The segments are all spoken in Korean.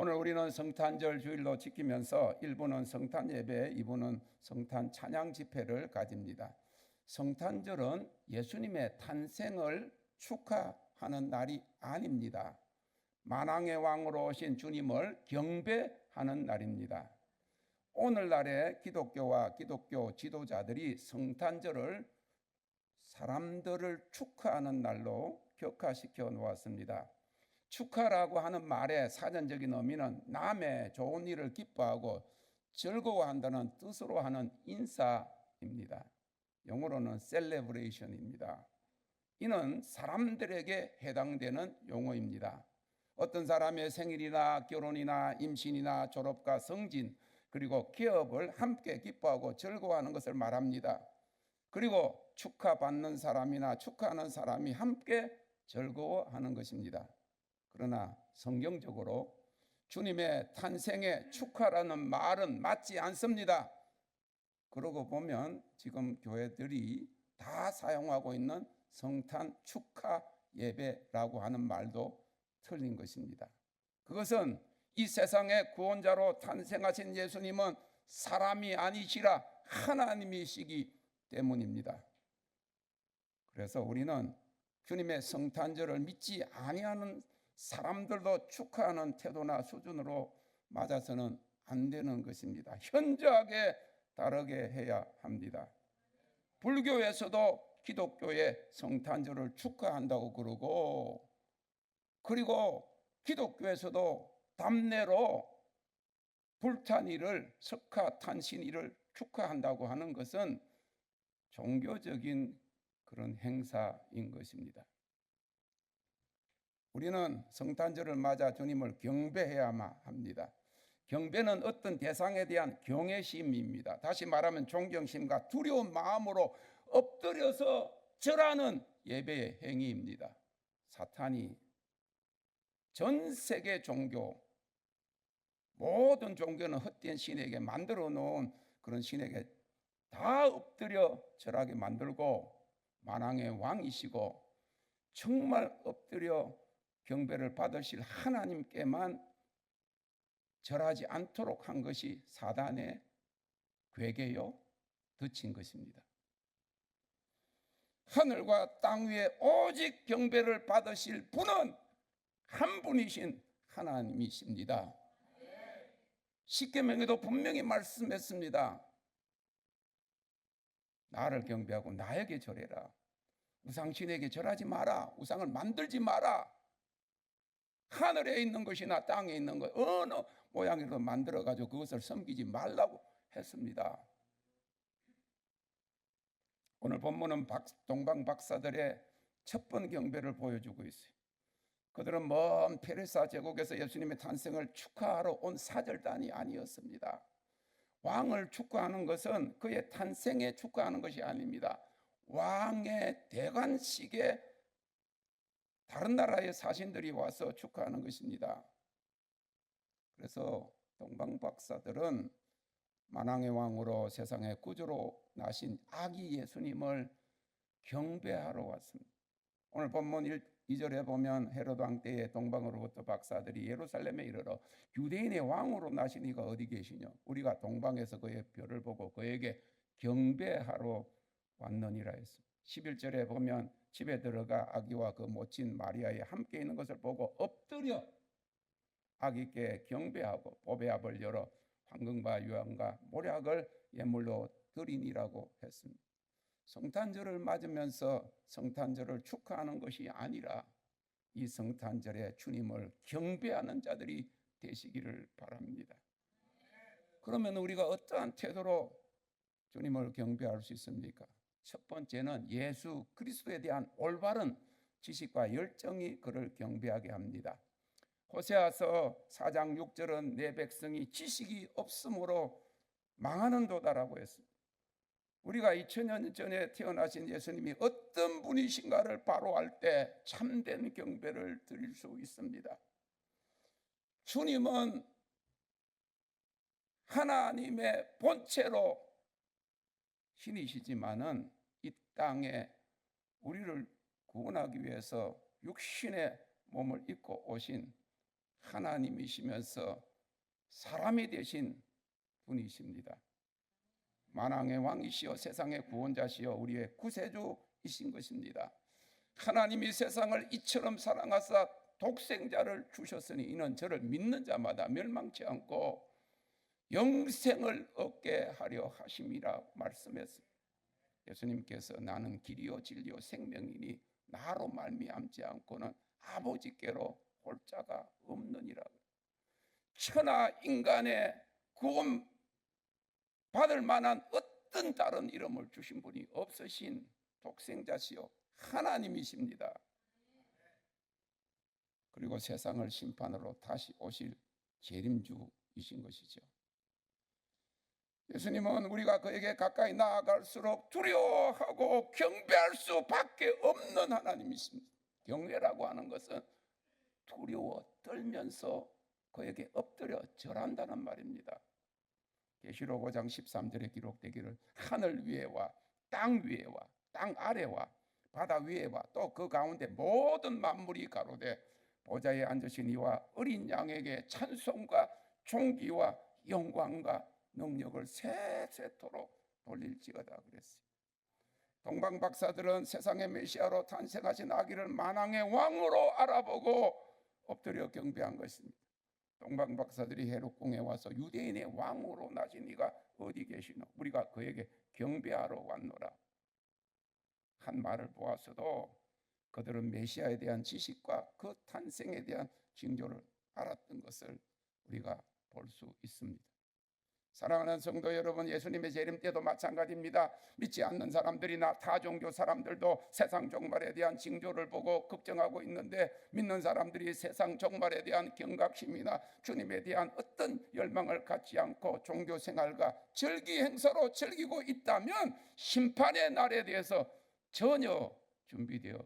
오늘 우리는 성탄절 주일로 지키면서 1부는 성탄 예배, 2부는 성탄 찬양 집회를 가집니다. 성탄절은 예수님의 탄생을 축하하는 날이 아닙니다. 만왕의 왕으로 오신 주님을 경배하는 날입니다. 오늘날의 기독교와 기독교 지도자들이 성탄절을 사람들을 축하하는 날로 격화시켜 놓았습니다. 축하라고 하는 말의 사전적인 의미는 남의 좋은 일을 기뻐하고 즐거워한다는 뜻으로 하는 인사입니다. 영어로는 celebration입니다. 이는 사람들에게 해당되는 용어입니다. 어떤 사람의 생일이나 결혼이나 임신이나 졸업과 성진 그리고 기업을 함께 기뻐하고 즐거워하는 것을 말합니다. 그리고 축하받는 사람이나 축하하는 사람이 함께 즐거워하는 것입니다. 그러나 성경적으로 주님의 탄생의 축하라는 말은 맞지 않습니다. 그러고 보면 지금 교회들이 다 사용하고 있는 성탄 축하 예배라고 하는 말도 틀린 것입니다. 그것은 이 세상의 구원자로 탄생하신 예수님은 사람이 아니시라 하나님이시기 때문입니다. 그래서 우리는 주님의 성탄절을 믿지 아니하는 사람들도 축하하는 태도나 수준으로 맞아서는 안 되는 것입니다. 현저하게 다르게 해야 합니다. 불교에서도 기독교의 성탄절을 축하한다고 그러고 그리고 기독교에서도 담내로 불탄일을 석가탄신일을 축하한다고 하는 것은 종교적인 그런 행사인 것입니다. 우리는 성탄절을 맞아 주님을 경배해야만 합니다. 경배는 어떤 대상에 대한 경외심입니다. 다시 말하면 존경심과 두려운 마음으로 엎드려서 절하는 예배의 행위입니다. 사탄이 전 세계 종교 모든 종교는 헛된 신에게 만들어 놓은 그런 신에게 다 엎드려 절하게 만들고 만왕의 왕이시고 정말 엎드려 경배를 받으실 하나님께만 절하지 않도록 한 것이 사단의 괴계요 덧친 것입니다. 하늘과 땅 위에 오직 경배를 받으실 분은 한 분이신 하나님이십니다. 십계명에도 분명히 말씀했습니다. 나를 경배하고 나에게 절해라. 우상신에게 절하지 마라. 우상을 만들지 마라. 하늘에 있는 것이나 땅에 있는 것 어느 모양이라도 만들어 가지고 그것을 섬기지 말라고 했습니다. 오늘 본문은 동방 박사들의 첫 번 경배를 보여주고 있어요. 그들은 먼 페르사 제국에서 예수님의 탄생을 축하하러 온 사절단이 아니었습니다. 왕을 축하하는 것은 그의 탄생에 축하하는 것이 아닙니다. 왕의 대관식에 다른 나라의 사신들이 와서 축하하는 것입니다. 그래서 동방 박사들은 만왕의 왕으로 세상의 구주로 나신 아기 예수님을 경배하러 왔습니다. 오늘 본문 2절에 보면 헤로드 왕 때에 동방으로부터 박사들이 예루살렘에 이르러 유대인의 왕으로 나신 이가 어디 계시냐 우리가 동방에서 그의 별을 보고 그에게 경배하러 왔느니라 했습니다. 11절에 보면 집에 들어가 아기와 그 모친 마리아에 함께 있는 것을 보고 엎드려 아기께 경배하고 보배압을 열어 황금과 유황과 모략을 예물로 드리니라고 했습니다. 성탄절을 맞으면서 성탄절을 축하하는 것이 아니라 이 성탄절에 주님을 경배하는 자들이 되시기를 바랍니다. 그러면 우리가 어떠한 태도로 주님을 경배할 수 있습니까? 첫 번째는 예수 그리스도에 대한 올바른 지식과 열정이 그를 경배하게 합니다. 호세아서 4장 6절은 내 백성이 지식이 없으므로 망하는 도다라고 했습니다. 우리가 2000년 전에 태어나신 예수님이 어떤 분이신가를 바로 알 때 참된 경배를 드릴 수 있습니다. 주님은 하나님의 본체로 신이시지만은 이 땅에 우리를 구원하기 위해서 육신의 몸을 입고 오신 하나님이시면서 사람이 되신 분이십니다. 만왕의 왕이시여 세상의 구원자시여 우리의 구세주이신 것입니다. 하나님이 세상을 이처럼 사랑하사 독생자를 주셨으니 이는 저를 믿는 자마다 멸망치 않고 영생을 얻게 하려 하심이라 말씀했습니다. 예수님께서 나는 길이요 진리요 생명이니 나로 말미암지 않고는 아버지께로 올 자가 없느니라. 천하 인간의 구원 받을 만한 어떤 다른 이름을 주신 분이 없으신 독생자시요 하나님이십니다. 그리고 세상을 심판으로 다시 오실 재림주이신 것이죠. 예수님은 우리가 그에게 가까이 나아갈수록 두려워하고 경배할 수밖에 없는 하나님이십니다. 경배라고 하는 것은 두려워 떨면서 그에게 엎드려 절한다는 말입니다. 계시록 5장 13절에 기록되기를 하늘 위에와 땅 위에와 땅 아래와 바다 위에와 또 그 가운데 모든 만물이 가로되 보좌에 앉으신 이와 어린 양에게 찬송과 존귀와 영광과 능력을 세세토록 돌릴지어다 그랬어요. 동방 박사들은 세상의 메시아로 탄생하신 아기를 만왕의 왕으로 알아보고 엎드려 경배한 것입니다. 동방 박사들이 헤롯궁에 와서 유대인의 왕으로 나신 이가 어디 계시노? 우리가 그에게 경배하러 왔노라. 한 말을 보아서도 그들은 메시아에 대한 지식과 그 탄생에 대한 징조를 알았던 것을 우리가 볼 수 있습니다. 사랑하는 성도 여러분, 예수님의 재림 때도 마찬가지입니다. 믿지 않는 사람들이나 타 종교 사람들도 세상 종말에 대한 징조를 보고 걱정하고 있는데 믿는 사람들이 세상 종말에 대한 경각심이나 주님에 대한 어떤 열망을 갖지 않고 종교 생활과 절기 행사로 즐기고 있다면 심판의 날에 대해서 전혀 준비되어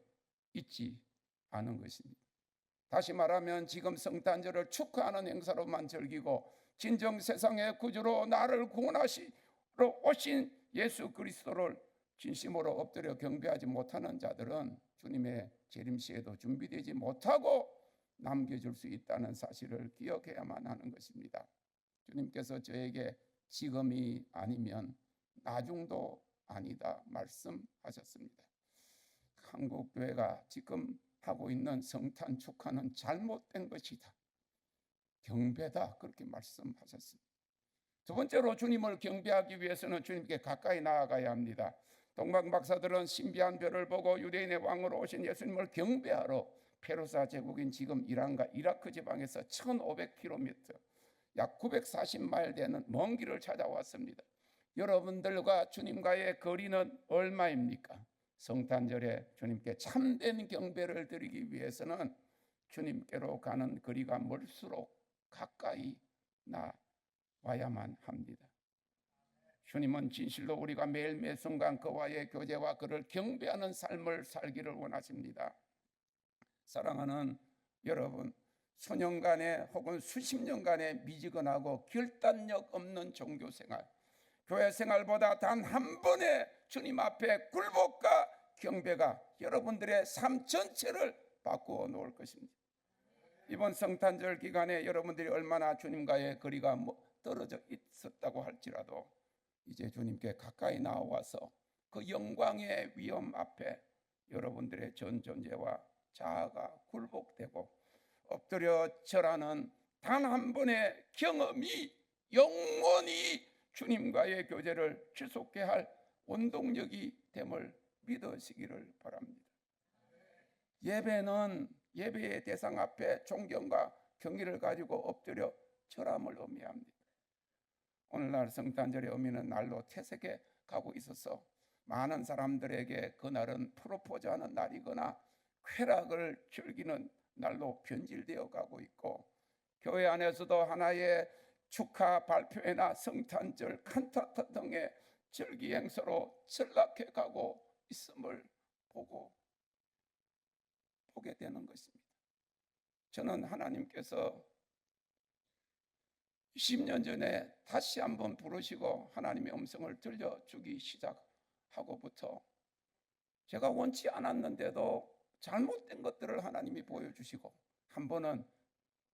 있지 않은 것입니다. 다시 말하면 지금 성탄절을 축하하는 행사로만 즐기고 진정 세상의 구주로 나를 구원하시러 오신 예수 그리스도를 진심으로 엎드려 경배하지 못하는 자들은 주님의 재림 시에도 준비되지 못하고 남겨줄 수 있다는 사실을 기억해야만 하는 것입니다. 주님께서 저에게 지금이 아니면 나중도 아니다 말씀하셨습니다. 한국 교회가 지금 하고 있는 성탄 축하는 잘못된 것이다. 경배다 그렇게 말씀하셨습니다. 두 번째로 주님을 경배하기 위해서는 주님께 가까이 나아가야 합니다. 동방 박사들은 신비한 별을 보고 유대인의 왕으로 오신 예수님을 경배하러 페르사 제국인 지금 이란과 이라크 지방에서 1500km 약 940마일 되는 먼 길을 찾아왔습니다. 여러분들과 주님과의 거리는 얼마입니까? 성탄절에 주님께 참된 경배를 드리기 위해서는 주님께로 가는 거리가 멀수록 가까이 나와야만 합니다. 주님은 진실로 우리가 매일 매 순간 그와의 교제와 그를 경배하는 삶을 살기를 원하십니다. 사랑하는 여러분, 수년간의 혹은 수십 년간의 미지근하고 결단력 없는 종교 생활, 교회 생활보다 단 한 번의 주님 앞에 굴복과 경배가 여러분들의 삶 전체를 바꾸어 놓을 것입니다. 이번 성탄절 기간에 여러분들이 얼마나 주님과의 거리가 뭐 떨어져 있었다고 할지라도 이제 주님께 가까이 나와서 그 영광의 위엄 앞에 여러분들의 전 존재와 자아가 굴복되고 엎드려 절하는 단 한 번의 경험이 영원히 주님과의 교제를 지속케 할 원동력이 됨을 믿으시기를 바랍니다. 예배는 예배의 대상 앞에 존경과 경의를 가지고 엎드려 절함을 의미합니다. 오늘날 성탄절의 의미는 날로 퇴색해 가고 있어서 많은 사람들에게 그날은 프로포즈하는 날이거나 쾌락을 즐기는 날로 변질되어 가고 있고 교회 안에서도 하나의 축하 발표회나 성탄절 칸타타 등의 절기 행사로 전락해 가고 있음을 보고 보게 되는 것입니다. 저는 하나님께서 10년 전에 다시 한번 부르시고 하나님의 음성을 들려주기 시작하고부터 제가 원치 않았는데도 잘못된 것들을 하나님이 보여주시고 한 번은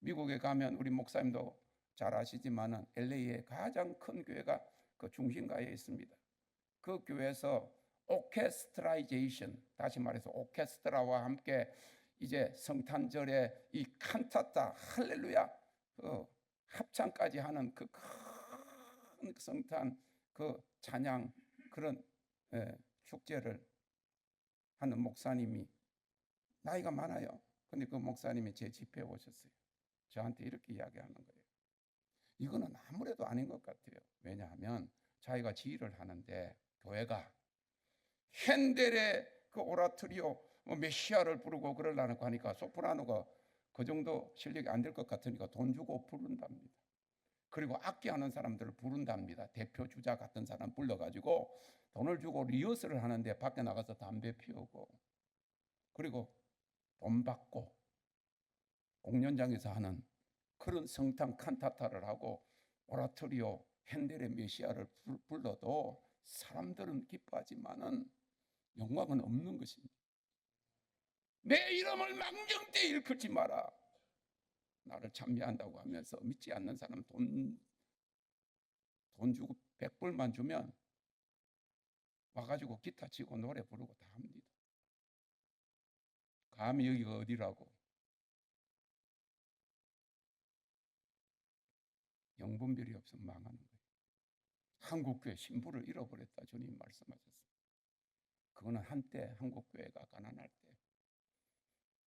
미국에 가면 우리 목사님도 잘 아시지만은 LA에 가장 큰 교회가 그 중심가에 있습니다. 그 교회에서 오케스트라이제이션 다시 말해서 오케스트라와 함께 이제 성탄절에 이 칸타타 할렐루야 그 합창까지 하는 그 큰 성탄 그 찬양 그런 예, 축제를 하는 목사님이 나이가 많아요. 근데 그 목사님이 제 집회에 오셨어요. 저한테 이렇게 이야기하는 거예요. 이거는 아무래도 아닌 것 같아요. 왜냐하면 자기가 지휘를 하는데 교회가 핸델의 그 오라토리오 뭐 메시아를 부르고 그러려는 거 하니까 소프라노가 그 정도 실력이 안 될 것 같으니까 돈 주고 부른답니다. 그리고 악기하는 사람들을 부른답니다. 대표 주자 같은 사람 불러가지고 돈을 주고 리허설을 하는데 밖에 나가서 담배 피우고 그리고 돈 받고 공연장에서 하는 그런 성탄 칸타타를 하고 오라토리오 핸델의 메시아를 불- 불러도 사람들은 기뻐하지만은 영광은 없는 것입니다. 내 이름을 망정되이 일컫지 마라. 나를 찬미한다고 하면서 믿지 않는 사람 돈, 돈 주고 백불만 주면 와가지고 기타 치고 노래 부르고 다 합니다. 감히 여기가 어디라고. 영분별이 없으면 망하는 거예요. 한국교회 신부를 잃어버렸다 주님 말씀하셨습니다. 그거는 한때 한국 교회가 가난할 때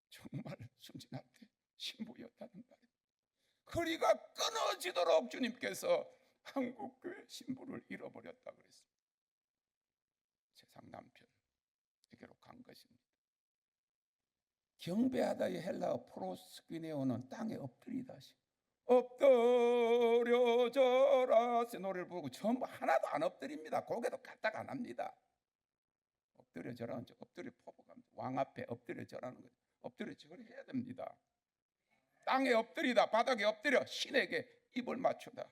정말 순진할 때 신부였다는 말이에요. 허리가 끊어지도록 주님께서 한국 교회 신부를 잃어버렸다 그랬습니다. 세상 남편에게로 간 것입니다. 경배하다의 헬라어 프로스퀴네오는 땅에 엎드리다시 엎드려져라 세 노래를 부르고 전부 하나도 안 엎드립니다. 고개도 까딱 안 합니다. 엎드려져라는 저 엎드려 포복합니다. 왕 앞에 엎드려져라는 거죠. 엎드려 절을 해야 됩니다. 땅에 엎드리다 바닥에 엎드려 신에게 입을 맞추다.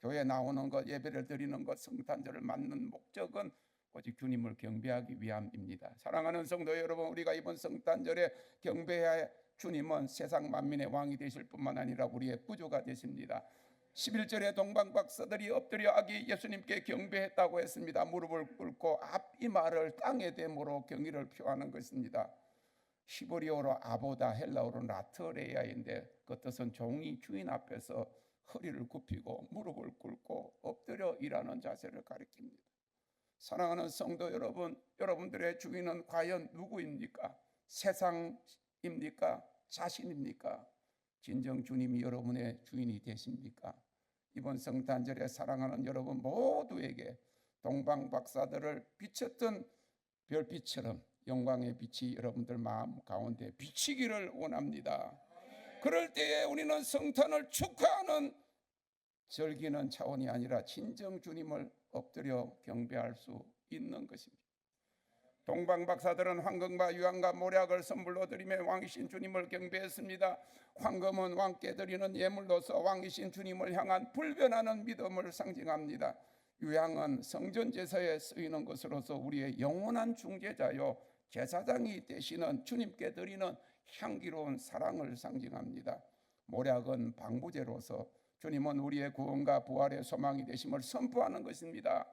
교회 나오는 것, 예배를 드리는 것, 성탄절을 맞는 목적은 오직 주님을 경배하기 위함입니다. 사랑하는 성도 여러분, 우리가 이번 성탄절에 경배해야 주님은 세상 만민의 왕이 되실 뿐만 아니라 우리의 구주가 되십니다. 11절에 동방 박사들이 엎드려 아기 예수님께 경배했다고 했습니다. 무릎을 꿇고 앞 이마를 땅에 대므로 경의를 표하는 것입니다. 히브리어로 아보다 헬라어로 라트레야인데 그 뜻은 종이 주인 앞에서 허리를 굽히고 무릎을 꿇고 엎드려 일하는 자세를 가리킵니다. 사랑하는 성도 여러분, 여러분들의 주인은 과연 누구입니까? 세상입니까? 자신입니까? 진정 주님이 여러분의 주인이 되십니까? 이번 성탄절에 사랑하는 여러분 모두에게 동방 박사들을 비쳤던 별빛처럼 영광의 빛이 여러분들 마음 가운데 비치기를 원합니다. 그럴 때에 우리는 성탄을 축하하는 즐기는 차원이 아니라 진정 주님을 엎드려 경배할 수 있는 것입니다. 동방 박사들은 황금과 유황과 모략을 선물로 드리며 왕이신 주님을 경배했습니다. 황금은 왕께 드리는 예물로서 왕이신 주님을 향한 불변하는 믿음을 상징합니다. 유향은 성전 제사에 쓰이는 것으로서 우리의 영원한 중재자요 제사장이 되시는 주님께 드리는 향기로운 사랑을 상징합니다. 모략은 방부제로서 주님은 우리의 구원과 부활의 소망이 되심을 선포하는 것입니다.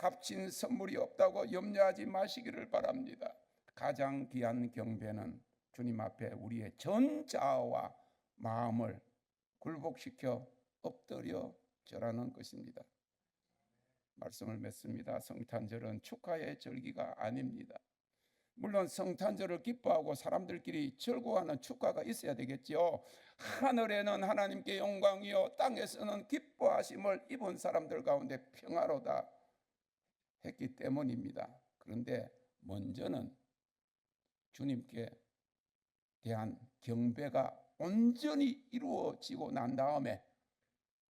값진 선물이 없다고 염려하지 마시기를 바랍니다. 가장 귀한 경배는 주님 앞에 우리의 전 자아와 마음을 굴복시켜 엎드려 절하는 것입니다. 말씀을 맺습니다. 성탄절은 축하의 절기가 아닙니다. 물론 성탄절을 기뻐하고 사람들끼리 즐거워하는 축가가 있어야 되겠지요. 하늘에는 하나님께 영광이요 땅에서는 기뻐하심을 입은 사람들 가운데 평화로다 했기 때문입니다. 그런데 먼저는 주님께 대한 경배가 온전히 이루어지고 난 다음에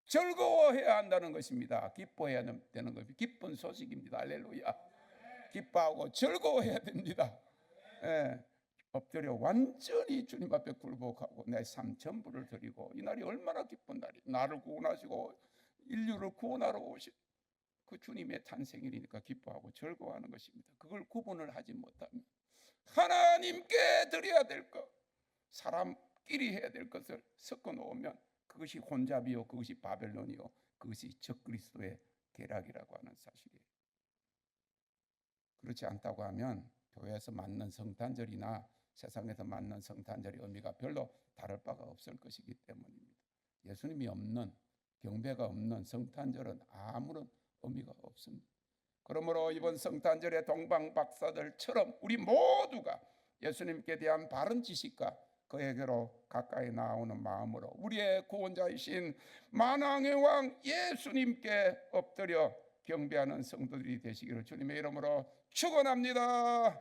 즐거워해야 한다는 것입니다. 기뻐해야 되는 것입니다. 기쁜 소식입니다. 할렐루야. 기뻐하고 즐거워해야 됩니다. 예, 엎드려 완전히 주님 앞에 굴복하고 내 삶 전부를 드리고 이 날이 얼마나 기쁜 날이 나를 구원하시고 인류를 구원하러 오신 그 주님의 탄생일이니까 기뻐하고 즐거워하는 것입니다. 그걸 구분을 하지 못하면 하나님께 드려야 될 것, 사람께 우리끼리 해야 될 것을 섞어 놓으면 그것이 혼잡이요 그것이 바벨론이요 그것이 적그리스도의 계략이라고 하는 사실이에요. 그렇지 않다고 하면 교회에서 맞는 성탄절이나 세상에서 맞는 성탄절의 의미가 별로 다를 바가 없을 것이기 때문입니다. 예수님이 없는 경배가 없는 성탄절은 아무런 의미가 없습니다. 그러므로 이번 성탄절의 동방 박사들처럼 우리 모두가 예수님께 대한 바른 지식과 그에게로 가까이 나오는 마음으로 우리의 구원자이신 만왕의 왕 예수님께 엎드려 경배하는 성도들이 되시기를 주님의 이름으로 축원합니다.